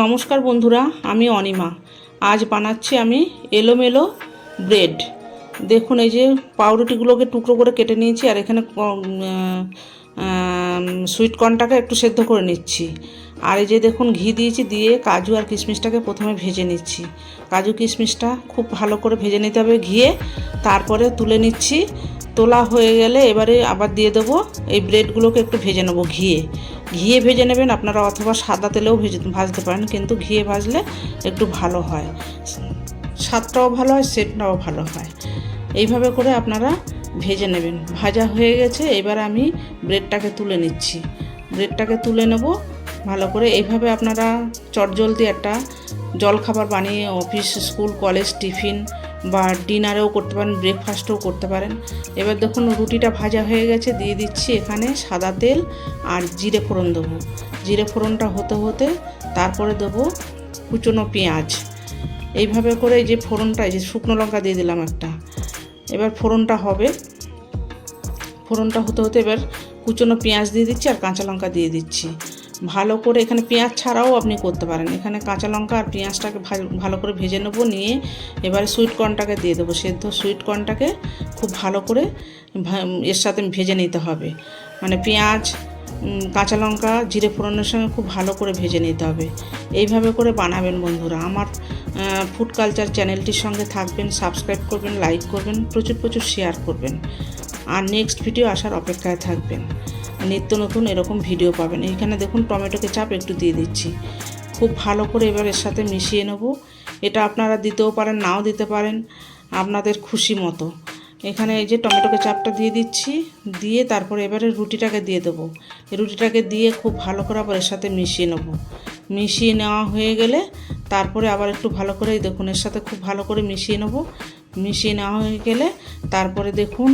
নমস্কার বন্ধুরা, আমি অনিমা। আজ বানাচ্ছি আমি এলোমেলো ব্রেড। দেখুন, এই যে পাউরুটিগুলোকে টুকরো করে কেটে নিয়েছি, আর এখানে সুইট কর্নটাকে একটু সেদ্ধ করে নিচ্ছি। আর এই যে দেখুন, ঘি দিয়েছি, দিয়ে কাজু আর কিশমিশটাকে প্রথমে ভেজে নিচ্ছি। কাজু কিশমিশটা খুব ভালো করে ভেজে নিতে হবে ঘিয়ে। তারপরে তুলে নিচ্ছি তোলা হয়ে গেলে এবারে আবার দিয়ে দেবো। এই ব্রেডগুলোকে একটু ভেজে নেব ঘিয়ে। ঘিয়ে ভেজে নেবেন আপনারা অথবা সাদা তেলেও ভেজে ভাজতে পারেন, কিন্তু ঘিয়ে ভাজলে একটু ভালো হয়। স্বাদটাও ভালো হয় সেটটাও ভালো হয়। এইভাবে করে আপনারা ভেজে নেবেন। ভাজা হয়ে গেছে, এবার আমি ব্রেডটাকে তুলে নিচ্ছি। ব্রেডটাকে তুলে নেব, ভালো করে। এইভাবে আপনারা চটজলদি একটা জলখাবার বানিয়ে অফিস, স্কুল, কলেজ, টিফিন বা ডিনারেও করতে পারেন ব্রেকফাস্টও করতে পারেন। এবার দেখুন, রুটিটা ভাজা হয়ে গেছে, দিয়ে দিচ্ছি এখানে সাদা তেল আর জিরে ফোড়ন দেবো। জিরে ফোড়নটা হতে হতে তারপরে দেবো কুচনো পেঁয়াজ। এইভাবে করে যে ফোড়নটা যে শুকনো লঙ্কা দিয়ে দিলাম একটা। এবার ফোড়নটা হবে। ফোড়নটা হতে হতে এবার কুচনো পেঁয়াজ দিয়ে দিচ্ছি আর কাঁচা লঙ্কা দিয়ে দিচ্ছি। ভালো করে এখানে পেঁয়াজ ছাড়াও আপনি করতে পারেন। এখানে কাঁচা লঙ্কা আর পেঁয়াজটাকে ভালো করে ভেজে নেব, নিয়ে এবারে সুইট কর্নটাকে দিয়ে দেবো। সেদ্ধ সুইট কর্নটাকে খুব ভালো করে এর সাথে ভেজে নিতে হবে। মানে পেঁয়াজ কাঁচা লঙ্কা, জিরে ফোড়নের সঙ্গে খুব ভালো করে ভেজে নিতে হবে। এইভাবে করে বানাবেন বন্ধুরা। আমার ফুড কালচার চ্যানেলটির সঙ্গে থাকবেন সাবস্ক্রাইব করবেন লাইক করবেন, প্রচুর প্রচুর শেয়ার করবেন। আর নেক্সট ভিডিও আসার অপেক্ষায় থাকবেন। নিত্য নতুন এরকম ভিডিও পাবেন। এখানে দেখুন টমেটোকে চাপ একটু দিয়ে দিচ্ছি। খুব ভালো করে এবার এর সাথে মিশিয়ে নেব। এটা আপনারা দিতেও পারেন, নাও দিতে পারেন আপনাদের খুশি মতো। এখানে এই যে টমেটোকে চাপটা দিয়ে দিচ্ছি, দিয়ে তারপরে এবারে রুটিটাকে দিয়ে দেবো। রুটিটাকে দিয়ে খুব ভালো করে আবার এর সাথে মিশিয়ে নেব। মিশিয়ে নেওয়া হয়ে গেলে তারপরে আবার একটু ভালো করে দেখুন এর সাথে খুব ভালো করে মিশিয়ে নেব। মিশিয়ে নেওয়া হয়ে গেলে তারপরে দেখুন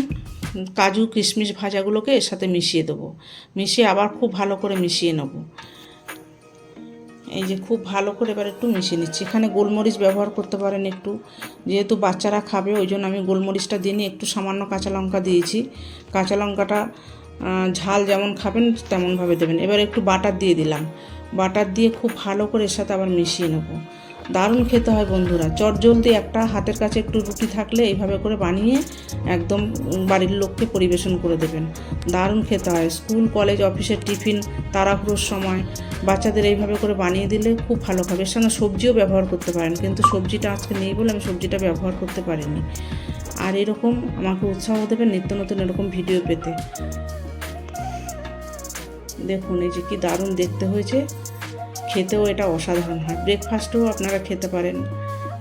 কাজু, কিশমিশ ভাজাগুলোকে এর সাথে মিশিয়ে দেবো। মিশিয়ে আবার খুব ভালো করে মিশিয়ে নেব। এই যে খুব ভালো করে এবার একটু মিশিয়ে নিচ্ছি। এখানে গোলমরিচ ব্যবহার করতে পারেন একটু। যেহেতু বাচ্চারা খাবে, ওই জন্য আমি গোলমরিচটা দিয়ে একটু সামান্য কাঁচা লঙ্কা দিয়েছি। কাঁচা লঙ্কাটা ঝাল যেমন খাবেন, তেমনভাবে দেবেন। এবার একটু বাটার দিয়ে দিলাম। বাটার দিয়ে খুব ভালো করে এর সাথে আবার মিশিয়ে নেব। দারুণ খেতে হয় বন্ধুরা। চট জলদি একটা হাতের কাছে একটু রুটি থাকলে এইভাবে করে বানিয়ে একদম বাড়ির লোককে পরিবেশন করে দেবেন। দারুণ খেতে হয়। স্কুল, কলেজ, অফিসের টিফিন, তাড়াহুড়োর সময় বাচ্চাদের এইভাবে করে বানিয়ে দিলে খুব ভালো খাবে। এর সঙ্গে সবজিও ব্যবহার করতে পারেন, কিন্তু সবজিটা আজকে নেই বলে আমি সবজিটা ব্যবহার করতে পারিনি। আর এরকম আমাকে উৎসাহ দেবেন নিত্য নতুন এরকম ভিডিও পেতে। দেখুন, এই যে কি দারুণ দেখতে হয়েছে। খেতেও এটা অসাধারণ হয়। ব্রেকফাস্টেও আপনারা খেতে পারেন।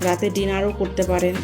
রাতে ডিনারও করতে পারেন।